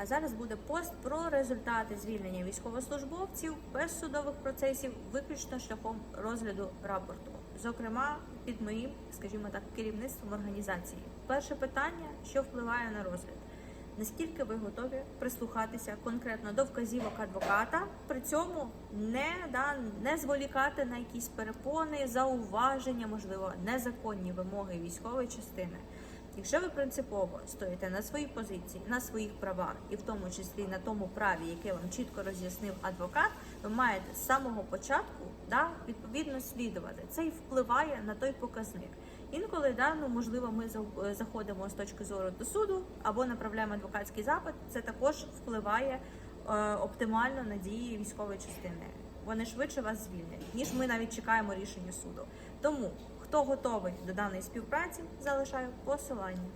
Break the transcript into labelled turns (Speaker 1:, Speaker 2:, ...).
Speaker 1: А зараз буде пост про результати звільнення військовослужбовців без судових процесів, виключно шляхом розгляду рапорту, зокрема під моїм, скажімо так, керівництвом організації. Перше питання, що впливає на розгляд. Наскільки ви готові прислухатися конкретно до вказівок адвоката, при цьому не, да, не зволікати на якісь перепони, зауваження, можливо, незаконні вимоги військової частини. Якщо ви принципово стоїте на своїй позиції, на своїх правах, і в тому числі на тому праві, яке вам чітко роз'яснив адвокат, ви маєте з самого початку да, відповідно слідувати. Це і впливає на той показник. Інколи да, ну, можливо, ми заходимо з точки зору до суду або направляємо адвокатський запит. Це також впливає е, оптимально на дії військової частини. Вони швидше вас звільнять, ніж ми навіть чекаємо рішення суду. Тому хто готовий до даної співпраці, залишаю посилання.